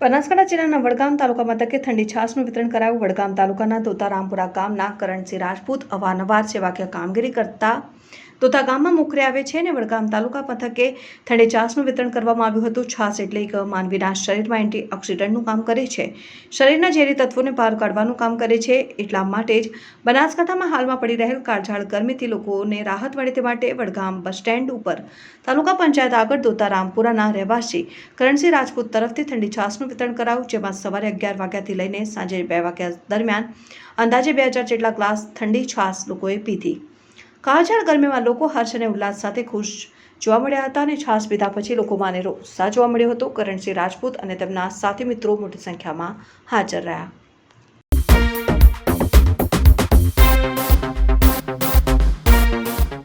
બનાસકાંઠા જિલ્લાના વડગામ તાલુકા મથકે ઠંડી છાસનું વિતરણ કરાયું. વડગામ તાલુકાના તોતારામપુરા ગામના કરણસિંહ રાજપૂત અવારનવાર સેવાકીય કામગીરી કરતા તોતા ગામમાં મોખરે આવે છે અને વડગામ તાલુકા મથકે ઠંડી છાશનું વિતરણ કરવામાં આવ્યું હતું. છાશ એટલે એક માનવીના શરીરમાં એન્ટી ઓક્સિડન્ટનું કામ કરે છે. શરીરના ઝેરી તત્વોને બહાર કાઢવાનું કામ કરે છે. એટલા માટે જ બનાસકાંઠામાં હાલમાં પડી રહેલ કાળઝાળ ગરમીથી લોકોને રાહત મળે તે માટે વડગામ બસ સ્ટેન્ડ ઉપર તાલુકા પંચાયત આગળ દોતારામપુરાના રહેવાસી કરણસિંહ રાજપૂત તરફથી ઠંડી છાશનું વિતરણ કરાયું, જેમાં સવારે અગિયાર વાગ્યાથી લઈને સાંજે બે વાગ્યા દરમિયાન અંદાજે બે હજાર જેટલા ગ્લાસ ઠંડી છાશ લોકોએ પીધી. કાળઝાળ ગરમીમાં લોકો હર્ષ અને ઉલ્લાસ સાથે ખુશ. જોવા મળ્યા હતા અને છાશ પીધા પછી લોકોમાં અનેરો ઉત્સાહ જોવા મળ્યો હતો. કરણસિંહ રાજપૂત અને તેમના સાથી મિત્રો મોટી સંખ્યામાં હાજર રહ્યા.